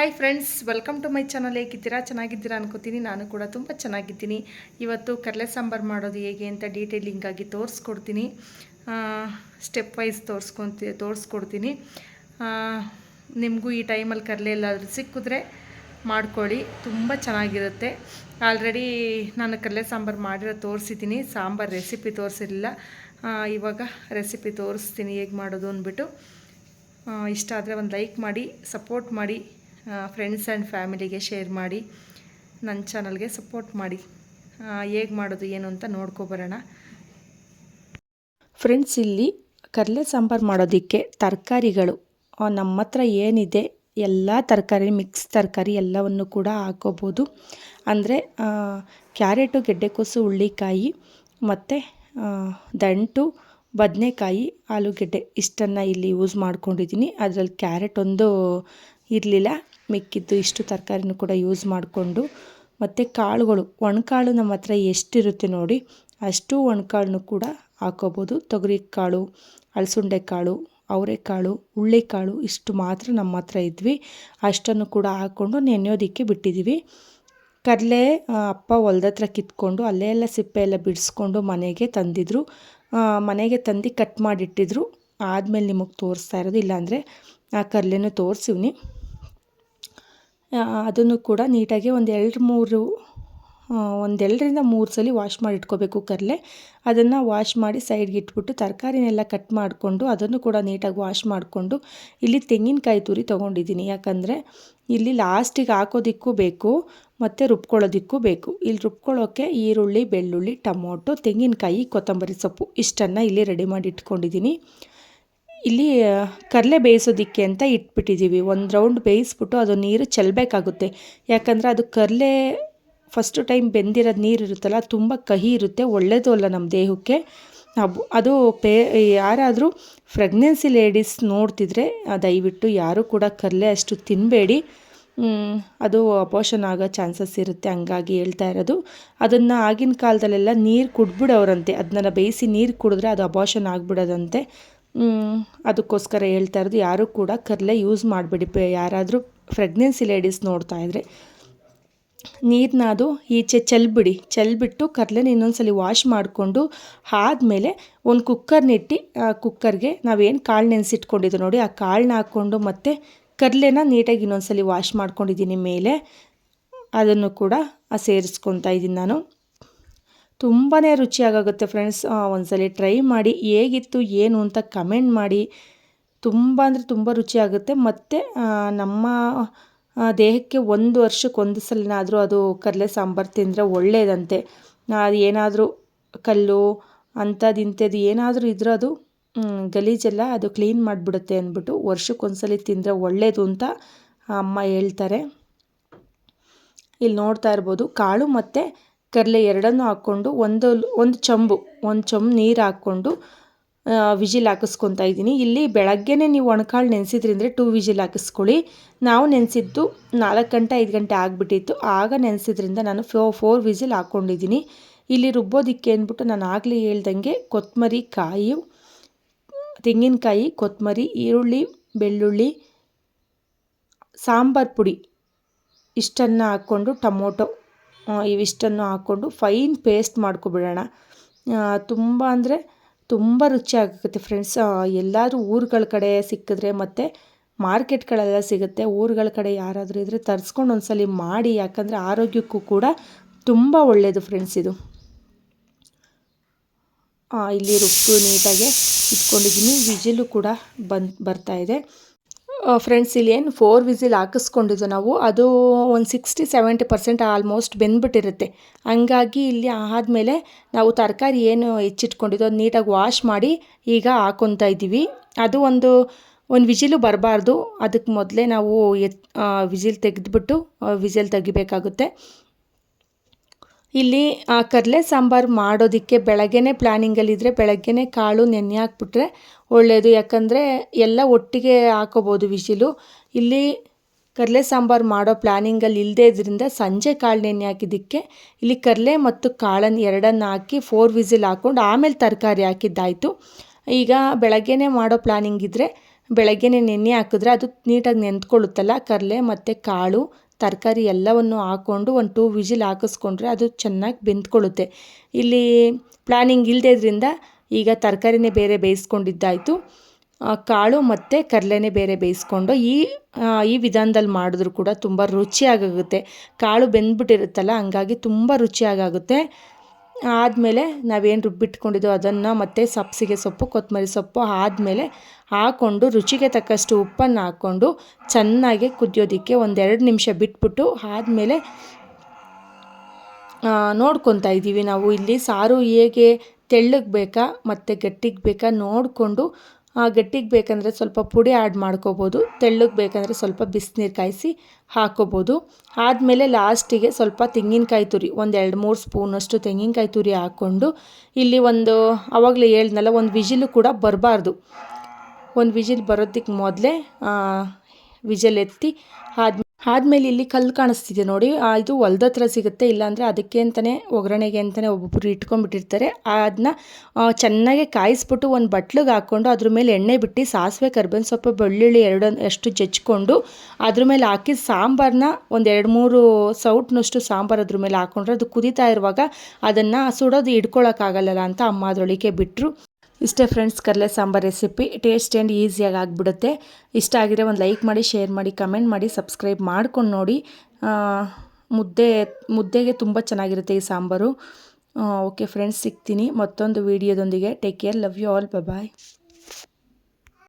Hi friends welcome to my channel ಹೇಗಿದ್ದೀರಾ? ಚೆನ್ನಾಗಿದ್ದೀರಾ ಅನ್ಕೋತೀನಿ. ನಾನು ಕೂಡ ತುಂಬ ಚೆನ್ನಾಗಿದ್ದೀನಿ. ಇವತ್ತು ಕಡಲೆ ಸಾಂಬಾರು ಮಾಡೋದು ಹೇಗೆ ಅಂತ ಡೀಟೇಲಿಂಗಾಗಿ ತೋರಿಸ್ಕೊಡ್ತೀನಿ. ಸ್ಟೆಪ್ ವೈಸ್ ತೋರಿಸ್ಕೊತಿ, ತೋರಿಸ್ಕೊಡ್ತೀನಿ. ನಿಮಗೂ ಈ ಟೈಮಲ್ಲಿ ಕರಲೆ ಎಲ್ಲಾದರೂ ಸಿಕ್ಕಿದ್ರೆ ಮಾಡ್ಕೊಳ್ಳಿ. ತುಂಬ ಚೆನ್ನಾಗಿರುತ್ತೆ. ಆಲ್ರೆಡಿ ನಾನು ಕಡಲೆ ಸಾಂಬಾರು ಮಾಡಿರೋ ತೋರಿಸಿದ್ದೀನಿ. ಸಾಂಬಾರು ರೆಸಿಪಿ ತೋರಿಸಿರಲಿಲ್ಲ. ಇವಾಗ ರೆಸಿಪಿ ತೋರಿಸ್ತೀನಿ ಹೇಗೆ ಮಾಡೋದು ಅಂದ್ಬಿಟ್ಟು. ಇಷ್ಟ ಆದರೆ ಒಂದು ಲೈಕ್ ಮಾಡಿ ಸಪೋರ್ಟ್ ಮಾಡಿ. ಫ್ರೆಂಡ್ಸ್ ಆ್ಯಂಡ್ ಫ್ಯಾಮಿಲಿಗೆ ಶೇರ್ ಮಾಡಿ ನನ್ನ ಚಾನಲ್ಗೆ ಸಪೋರ್ಟ್ ಮಾಡಿ. ಹೇಗೆ ಮಾಡೋದು, ಏನು ಅಂತ ನೋಡ್ಕೊಬರೋಣ ಫ್ರೆಂಡ್ಸ್ ಇಲ್ಲಿ ಕಡಲೆ ಸಾಂಬಾರು ಮಾಡೋದಕ್ಕೆ ತರಕಾರಿಗಳು. ನಮ್ಮ ಹತ್ರ ಏನಿದೆ, ಎಲ್ಲ ತರಕಾರಿ ಮಿಕ್ಸ್ ತರಕಾರಿ ಎಲ್ಲವನ್ನು ಕೂಡ ಹಾಕೋಬೋದು. ಅಂದರೆ ಕ್ಯಾರೆಟು, ಗೆಡ್ಡೆಕೋಸು ಹುಳ್ಳಿಕಾಯಿ ಮತ್ತು ದಂಟು ಬದನೆಕಾಯಿ, ಆಲೂಗೆಡ್ಡೆ ಇಷ್ಟನ್ನು ಇಲ್ಲಿ ಯೂಸ್ ಮಾಡ್ಕೊಂಡಿದ್ದೀನಿ. ಅದರಲ್ಲಿ ಕ್ಯಾರೆಟ್ ಒಂದು ಇರಲಿಲ್ಲ, ಮಿಕ್ಕಿದ್ದು ಇಷ್ಟು ತರಕಾರಿನೂ ಕೂಡ ಯೂಸ್ ಮಾಡಿಕೊಂಡು. ಮತ್ತು ಕಾಳುಗಳು, ಒಣಕಾಳು ನಮ್ಮ ಹತ್ರ ಎಷ್ಟಿರುತ್ತೆ ನೋಡಿ, ಅಷ್ಟು ಒಣಕಾಳನ್ನು ಕೂಡ ಹಾಕೋಬೋದು. ತೊಗರಿ ಕಾಳು ಅಲಸಂಡೆ ಕಾಳು ಅವರೆಕಾಳು ಹುಳ್ಳಿಕಾಳು ಇಷ್ಟು ಮಾತ್ರ ನಮ್ಮ ಹತ್ರ ಇದ್ವಿ. ಅಷ್ಟನ್ನು ಕೂಡ ಹಾಕ್ಕೊಂಡು ನೆನೆಯೋದಕ್ಕೆ ಬಿಟ್ಟಿದ್ದೀವಿ. ಕಡಲೆ ಅಪ್ಪ ಹೊಲ್ದ ಹತ್ರ ಕಿತ್ಕೊಂಡು ಅಲ್ಲೇ ಎಲ್ಲ ಸಿಪ್ಪೆ ಎಲ್ಲ ಬಿಡಿಸ್ಕೊಂಡು ಮನೆಗೆ ತಂದಿದ್ರು. ಮನೆಗೆ ತಂದು ಕಟ್ ಮಾಡಿಟ್ಟಿದ್ರು. ಆದಮೇಲೆ ನಿಮಗೆ ತೋರಿಸ್ತಾ ಇರೋದು ಇಲ್ಲಾಂದರೆ ಆ ಕರ್ಲೆನೂ ತೋರಿಸಿವ್ನಿ ಅದನ್ನು ಕೂಡ ನೀಟಾಗಿ ಒಂದು ಎರಡು ಮೂರು ಒಂದೆರಡರಿಂದ ಮೂರು ಸಲ ವಾಶ್ ಮಾಡಿ ಇಟ್ಕೋಬೇಕು ಕರ್ಲೆ. ಅದನ್ನು ವಾಶ್ ಮಾಡಿ ಸೈಡ್ಗೆ ಇಟ್ಬಿಟ್ಟು ತರಕಾರಿನೆಲ್ಲ ಕಟ್ ಮಾಡಿಕೊಂಡು ಅದನ್ನು ಕೂಡ ನೀಟಾಗಿ ವಾಶ್ ಮಾಡಿಕೊಂಡು ಇಲ್ಲಿ ತೆಂಗಿನಕಾಯಿ ತುರಿ ತೊಗೊಂಡಿದ್ದೀನಿ. ಯಾಕಂದರೆ ಇಲ್ಲಿ ಲಾಸ್ಟಿಗೆ ಹಾಕೋದಿಕ್ಕೂ ಬೇಕು. ಮತ್ತು ರುಬ್ಕೊಳ್ಳೋದಕ್ಕೂ ಬೇಕು. ಇಲ್ಲಿ ರುಬ್ಕೊಳ್ಳೋಕ್ಕೆ ಈರುಳ್ಳಿ, ಬೆಳ್ಳುಳ್ಳಿ, ಟೊಮೊಟೊ, ತೆಂಗಿನಕಾಯಿ, ಕೊತ್ತಂಬರಿ ಸೊಪ್ಪು ಇಷ್ಟನ್ನು ಇಲ್ಲಿ ರೆಡಿ ಮಾಡಿ ಇಟ್ಕೊಂಡಿದ್ದೀನಿ ಇಲ್ಲಿ ಕಡಲೆ ಬೇಯಿಸೋದಕ್ಕೆ ಅಂತ ಇಟ್ಬಿಟ್ಟಿದ್ದೀವಿ ಒಂದು ರೌಂಡ್ ಬೇಯಿಸ್ಬಿಟ್ಟು ಅದು ನೀರು ಚೆಲ್ಲಬೇಕಾಗುತ್ತೆ ಯಾಕಂದರೆ ಅದು ಕರ್ಲೆ ಫಸ್ಟು ಟೈಮ್ ಬೆಂದಿರೋದು ನೀರು ಇರುತ್ತಲ್ಲ ತುಂಬ ಕಹಿ ಇರುತ್ತೆ ಒಳ್ಳೆಯದು ಅಲ್ಲ ನಮ್ಮ ದೇಹಕ್ಕೆ. ಅದು ಪೇ, ಯಾರಾದರೂ ಪ್ರೆಗ್ನೆನ್ಸಿ ಲೇಡೀಸ್ ನೋಡ್ತಿದ್ರೆ ದಯವಿಟ್ಟು ಯಾರೂ ಕೂಡ ಕರ್ಲೆ ಅಷ್ಟು ತಿನ್ನಬೇಡಿ ಅದು ಅಪೋಷನ್ ಆಗೋ ಚಾನ್ಸಸ್ ಇರುತ್ತೆ, ಹಂಗಾಗಿ ಹೇಳ್ತಾ ಇರೋದು. ಅದನ್ನು ಆಗಿನ ಕಾಲದಲ್ಲೆಲ್ಲ ನೀರು ಕುಡ್ಬಿಡೋರಂತೆ. ಅದನ್ನೆಲ್ಲ ಬೇಯಿಸಿ ನೀರು ಕುಡಿದ್ರೆ ಅದು ಅಬಾಷನ್ ಆಗಿಬಿಡೋದಂತೆ. ಅದಕ್ಕೋಸ್ಕರ ಹೇಳ್ತಾ ಇರೋದು, ಯಾರೂ ಕೂಡ ಕರ್ಲೆ ಯೂಸ್ ಮಾಡಿಬಿಡಿ. ಯಾರಾದರೂ ಪ್ರೆಗ್ನೆನ್ಸಿ ಲೇಡೀಸ್ ನೋಡ್ತಾ ಇದ್ರೆ. ನೀರನ್ನ ಅದು ಈಚೆ ಚೆಲ್ಬಿಡಿ. ಚೆಲ್ಬಿಟ್ಟು ಕರ್ಲೆನ ಇನ್ನೊಂದ್ಸಲಿ ವಾಶ್ ಮಾಡಿಕೊಂಡು ಆದಮೇಲೆ ಒಂದು ಕುಕ್ಕರ್ನಿಟ್ಟು ಕುಕ್ಕರ್ಗೆ ನಾವೇನು ಕಾಳು ನೆನೆಸಿಟ್ಕೊಂಡಿದ್ದು ನೋಡಿ, ಆ ಕಾಳನ್ನ ಹಾಕ್ಕೊಂಡು ಮತ್ತು ಕಡಲೆನ ನೀಟಾಗಿ ಇನ್ನೊಂದ್ಸಲಿ ವಾಶ್ ಮಾಡ್ಕೊಂಡಿದ್ದೀನಿ ಮೇಲೆ. ಅದನ್ನು ಕೂಡ ಸೇರಿಸ್ಕೊತಾ ಇದ್ದೀನಿ ನಾನು. ತುಂಬಾ ರುಚಿಯಾಗುತ್ತೆ ಫ್ರೆಂಡ್ಸ್ ಒಂದ್ಸಲಿ ಟ್ರೈ ಮಾಡಿ. ಹೇಗಿತ್ತು, ಏನು ಅಂತ ಕಮೆಂಟ್ ಮಾಡಿ. ತುಂಬ ಅಂದರೆ ತುಂಬ ರುಚಿಯಾಗುತ್ತೆ. ಮತ್ತು ನಮ್ಮ ದೇಹಕ್ಕೆ ಒಂದು ವರ್ಷಕ್ಕೆ ಒಂದು ಸಲನಾದರೂ ಅದು ಕಡಲೆ ಸಾಂಬಾರು ತಿಂದರೆ ಒಳ್ಳೆಯದಂತೆ ಅದು ಏನಾದರೂ ಕಲ್ಲು ಅಂಥದ್ದು ಇಂಥದ್ದು ಏನಾದರೂ ಇದ್ರೂ ಅದು ಗಲೀಜೆಲ್ಲ ಅದು ಕ್ಲೀನ್ ಮಾಡಿಬಿಡುತ್ತೆ ಅಂದ್ಬಿಟ್ಟು ವರ್ಷಕ್ಕೆ ಒಂದ್ಸಲಿ ತಿಂದರೆ ಒಳ್ಳೆಯದು ಅಂತ ಅಮ್ಮ ಹೇಳ್ತಾರೆ. ಇಲ್ಲಿ ನೋಡ್ತಾ ಇರ್ಬೋದು, ಕಾಳು ಮತ್ತು ಕಡಲೆ ಎರಡನ್ನೂ ಹಾಕ್ಕೊಂಡು ಒಂದು ಒಂದು ಚಂಬು, ಒಂದು ಚಂಬ್ ನೀರು ಹಾಕ್ಕೊಂಡು ವಿಜಿಲ್ ಹಾಕಿಸ್ಕೊತಾ ಇದ್ದೀನಿ. ಇಲ್ಲಿ ಬೆಳಗ್ಗೆನೇ ನೀವು ಒಣಕಾಳು ನೆನೆಸಿದ್ರಿಂದ್ರೆ ಟೂ ವಿಜಿಲ್ ಹಾಕಿಸ್ಕೊಳ್ಳಿ. ನಾವು ನೆನೆಸಿದ್ದು ನಾಲ್ಕು ಗಂಟೆ, ಐದು ಗಂಟೆ ಆಗಿಬಿಟ್ಟಿತ್ತು. ಆಗ ನೆನೆಸಿದ್ರಿಂದ ನಾನು ಫೋ ಫೋರ್ ವಿಜಿಲ್ ಹಾಕ್ಕೊಂಡಿದ್ದೀನಿ ಇಲ್ಲಿ ರುಬ್ಬೋದಿಕ್ಕೆ ಅಂದ್ಬಿಟ್ಟು ನಾನು ಆಗಲೇ ಹೇಳ್ದಂಗೆ ಕೊತ್ತಂಬರಿ ಕಾಯಿ ತೆಂಗಿನಕಾಯಿ ಕೊತ್ತಂಬರಿ ಈರುಳ್ಳಿ, ಬೆಳ್ಳುಳ್ಳಿ, ಸಾಂಬಾರು ಪುಡಿ ಇಷ್ಟನ್ನು ಹಾಕ್ಕೊಂಡು ಟೊಮೊಟೊ ಇವಿಷ್ಟನ್ನು ಹಾಕ್ಕೊಂಡು ಫೈನ್ ಪೇಸ್ಟ್ ಮಾಡ್ಕೊಬಿಡೋಣ. ತುಂಬ ಅಂದರೆ ತುಂಬ ರುಚಿಯಾಗುತ್ತೆ ಫ್ರೆಂಡ್ಸ್. ಎಲ್ಲಾದರೂ ಊರುಗಳ ಕಡೆ ಸಿಕ್ಕಿದ್ರೆ ಮತ್ತು ಮಾರ್ಕೆಟ್ಗಳೆಲ್ಲ ಸಿಗುತ್ತೆ. ಊರುಗಳ ಕಡೆ ಯಾರಾದರೂ ಇದ್ದರೆ ತರಿಸ್ಕೊಂಡು ಒಂದ್ಸಲಿ ಮಾಡಿ, ಯಾಕಂದರೆ ಆರೋಗ್ಯಕ್ಕೂ ಕೂಡ ತುಂಬ ಒಳ್ಳೆಯದು ಫ್ರೆಂಡ್ಸ್ ಇದು. ಇಲ್ಲಿ ರುಬ್ಬು ನೀಟಾಗಿ ಇಟ್ಕೊಂಡಿದ್ದೀನಿ. ವಿಜಿಲು ಕೂಡ ಬಂದು, ಬರ್ತಾ ಇದೆ. ಫ್ರೆಂಡ್ಸ್ ಇಲ್ಲಿ ಏನು ಫೋರ್ ವಿಜಿಲ್ ಹಾಕಿಸ್ಕೊಂಡಿದ್ದು ನಾವು. ಅದು ಒಂದು ಸಿಕ್ಸ್ಟಿ ಸೆವೆಂಟಿ ಪರ್ಸೆಂಟ್ ಆಲ್ಮೋಸ್ಟ್ ಬೆಂದ್ಬಿಟ್ಟಿರುತ್ತೆ. ಹಂಗಾಗಿ ಇಲ್ಲಿ ಆದಮೇಲೆ ನಾವು ತರಕಾರಿ ಏನು ಹೆಚ್ಚಿಟ್ಕೊಂಡಿದ್ದು ಅದು ನೀಟಾಗಿ ವಾಶ್ ಮಾಡಿ ಈಗ ಹಾಕೊತಾ ಇದ್ದೀವಿ. ಅದು ಒಂದು ಒಂದು ವಿಜಿಲು ಬರಬಾರ್ದು. ಅದಕ್ಕೆ ಮೊದಲೇ ನಾವು ಎತ್ ವಿಜಿಲ್ ತೆಗೆದ್ಬಿಟ್ಟು ವಿಜಿಲ್ ತೆಗಿಬೇಕಾಗುತ್ತೆ. ಇಲ್ಲಿ, ಆ ಕಡಲೆ ಸಾಂಬಾರು ಮಾಡೋದಕ್ಕೆ ಬೆಳಗ್ಗೆನೇ ಪ್ಲ್ಯಾನಿಂಗಲ್ಲಿದ್ದರೆ ಬೆಳಗ್ಗೆನೇ ಕಾಳು ನೆನೆ ಹಾಕ್ಬಿಟ್ರೆ ಒಳ್ಳೆಯದು ಯಾಕಂದರೆ ಎಲ್ಲ ಒಟ್ಟಿಗೆ ಹಾಕೋಬೋದು ವಿಶಿಲು. ಇಲ್ಲಿ ಕಡಲೆ ಸಾಂಬಾರು ಮಾಡೋ ಪ್ಲ್ಯಾನಿಂಗಲ್ಲಿ ಇಲ್ಲದೇ ಇದ್ರಿಂದ ಸಂಜೆ ಕಾಳು ನೆನೆ ಹಾಕಿದ್ದಕ್ಕೆ ಇಲ್ಲಿ ಕಡಲೆ ಮತ್ತು ಕಾಳನ್ನು ಎರಡನ್ನು ಹಾಕಿ ಫೋರ್ ವಿಸಿಲ್ ಹಾಕ್ಕೊಂಡು ಆಮೇಲೆ ತರಕಾರಿ ಹಾಕಿದ್ದಾಯಿತು. ಈಗ ಬೆಳಗ್ಗೆನೇ ಮಾಡೋ ಪ್ಲ್ಯಾನಿಂಗ್ ಇದ್ದರೆ ಬೆಳಗ್ಗೆನೇ ನೆನೆ ಹಾಕಿದ್ರೆ ಅದು ನೀಟಾಗಿ ನೆಂದ್ಕೊಳ್ಳುತ್ತಲ್ಲ ಕರ್ಲೆ ಮತ್ತು ಕಾಳು, ತರಕಾರಿ ಎಲ್ಲವನ್ನು ಹಾಕ್ಕೊಂಡು ಒಂದು ಟೂ ವಿಜಿಲ್ ಹಾಕಿಸ್ಕೊಂಡ್ರೆ ಅದು ಚೆನ್ನಾಗಿ ಬೆಂದ್ಕೊಳ್ಳುತ್ತೆ. ಇಲ್ಲಿ ಪ್ಲಾನಿಂಗ್ ಇಲ್ಲದೇ ಇದ್ರಿಂದ ಈಗ ತರಕಾರಿನೇ ಬೇರೆ ಬೇಯಿಸ್ಕೊಂಡಿದ್ದಾಯಿತು. ಕಾಳು ಮತ್ತು ಕರ್ಲೆನೇ ಬೇರೆ ಬೇಯಿಸ್ಕೊಂಡು ಈ ಈ ವಿಧಾನದಲ್ಲಿ ಮಾಡಿದ್ರು ಕೂಡ ತುಂಬ ರುಚಿಯಾಗುತ್ತೆ ಕಾಳು ಬೆಂದ್ಬಿಟ್ಟಿರುತ್ತಲ್ಲ, ಹಂಗಾಗಿ ತುಂಬ ರುಚಿಯಾಗುತ್ತೆ ಆದಮೇಲೆ ನಾವೇನು ರುಬ್ಬಿಟ್ಕೊಂಡಿದ್ದೋ ಅದನ್ನು ಮತ್ತು ಸಬ್ಸಿಗೆ ಸೊಪ್ಪು ಕೊತ್ತಂಬರಿ ಸೊಪ್ಪು ಆದಮೇಲೆ ಹಾಕ್ಕೊಂಡು ರುಚಿಗೆ ತಕ್ಕಷ್ಟು ಉಪ್ಪನ್ನು ಹಾಕ್ಕೊಂಡು ಚೆನ್ನಾಗಿ ಕುದಿಯೋದಕ್ಕೆ ಒಂದೆರಡು ನಿಮಿಷ ಬಿಟ್ಬಿಟ್ಟು ಆದಮೇಲೆ ನೋಡ್ಕೊತಾ ಇದ್ದೀವಿ ನಾವು. ಇಲ್ಲಿ ಸಾರು ಹೇಗೆ ತೆಳ್ಳಗೆ ಬೇಕಾ ಮತ್ತು ಗಟ್ಟಿಗೆ ಬೇಕಾ ನೋಡಿಕೊಂಡು ಗಟ್ಟಿಗೆ ಬೇಕಂದರೆ ಸ್ವಲ್ಪ ಪುಡಿ ಆ್ಯಡ್ ಮಾಡ್ಕೋಬೋದು, ತೆಳ್ಳಗೆ ಬೇಕಂದರೆ ಸ್ವಲ್ಪ ಬಿಸಿನೀರು ಕಾಯಿಸಿ ಹಾಕ್ಕೋಬೋದು ಆದಮೇಲೆ ಲಾಸ್ಟಿಗೆ ಸ್ವಲ್ಪ ತೆಂಗಿನಕಾಯಿ ತುರಿ, ಒಂದು ಎರಡು ಮೂರು ಸ್ಪೂನಷ್ಟು ತೆಂಗಿನಕಾಯಿ ತುರಿ ಹಾಕ್ಕೊಂಡು ಇಲ್ಲಿ ಒಂದು ಆವಾಗಲೇ ಹೇಳ್ದನಲ್ಲ, ಒಂದು ವಿಜಿಲು ಕೂಡ ಬರಬಾರ್ದು. ಒಂದು ವಿಜಿಲ್ ಬರೋದಕ್ಕೆ ಮೊದಲೇ ವಿಜಲ್ ಎತ್ತಿ ಆದ್ಮೇಲೆ ಆದಮೇಲೆ ಇಲ್ಲಿ ಕಲ್ಲು ಕಾಣಿಸ್ತಿದೆ ನೋಡಿ. ಇದು ಹೊಲ್ದ ಹತ್ರ ಸಿಗುತ್ತೆ. ಇಲ್ಲಾಂದರೆ ಅದಕ್ಕೆ ಅಂತಲೇ ಒಗ್ಗರಣೆಗೆ ಅಂತಲೇ ಒಬ್ಬೊಬ್ಬರು ಇಟ್ಕೊಂಡ್ಬಿಟ್ಟಿರ್ತಾರೆ. ಅದನ್ನ ಚೆನ್ನಾಗಿ ಕಾಯಿಸ್ಬಿಟ್ಟು ಒಂದು ಬಟ್ಲಿಗೆ ಹಾಕ್ಕೊಂಡು ಅದ್ರ ಮೇಲೆ ಎಣ್ಣೆ ಬಿಟ್ಟು ಸಾಸಿವೆ, ಕರ್ಬೇವಿನ ಸೊಪ್ಪು, ಬೆಳ್ಳುಳ್ಳಿ ಎರಡು ಅಷ್ಟು ಜಜ್ಕೊಂಡು ಅದ್ರ ಮೇಲೆ ಹಾಕಿ ಸಾಂಬಾರನ್ನ ಒಂದು ಎರಡು ಮೂರು ಸೌಟ್ನಷ್ಟು ಸಾಂಬಾರು ಅದ್ರ ಮೇಲೆ ಹಾಕ್ಕೊಂಡ್ರೆ ಅದು ಕುದೀತಾ ಇರುವಾಗ ಅದನ್ನು ಸುಡೋದು ಹಿಡ್ಕೊಳಕ್ಕಾಗಲ್ಲ ಅಂತ ಅಮ್ಮ ಅದರೊಳಗೆ ಬಿಟ್ಟರು ಇಷ್ಟೇ ಫ್ರೆಂಡ್ಸ್ ಕಡಲೆ ಸಾಂಬಾರು ರೆಸಿಪಿ ಟೇಸ್ಟ್ ಆ್ಯಂಡ್ ಈಸಿಯಾಗಿ ಆಗಿಬಿಡುತ್ತೆ. ಇಷ್ಟ ಆಗಿದ್ರೆ ಒಂದು ಲೈಕ್ ಮಾಡಿ ಶೇರ್ ಮಾಡಿ ಕಮೆಂಟ್ ಮಾಡಿ ಸಬ್ಸ್ಕ್ರೈಬ್ ಮಾಡ್ಕೊಂಡು ನೋಡಿ. ಮುದ್ದೆ, ಮುದ್ದೆಗೆ ತುಂಬ ಚೆನ್ನಾಗಿರುತ್ತೆ ಈ ಸಾಂಬಾರು. ಓಕೆ ಫ್ರೆಂಡ್ಸ್ ಸಿಗ್ತೀನಿ ಮತ್ತೊಂದು ವೀಡಿಯೋದೊಂದಿಗೆ take care love you all bye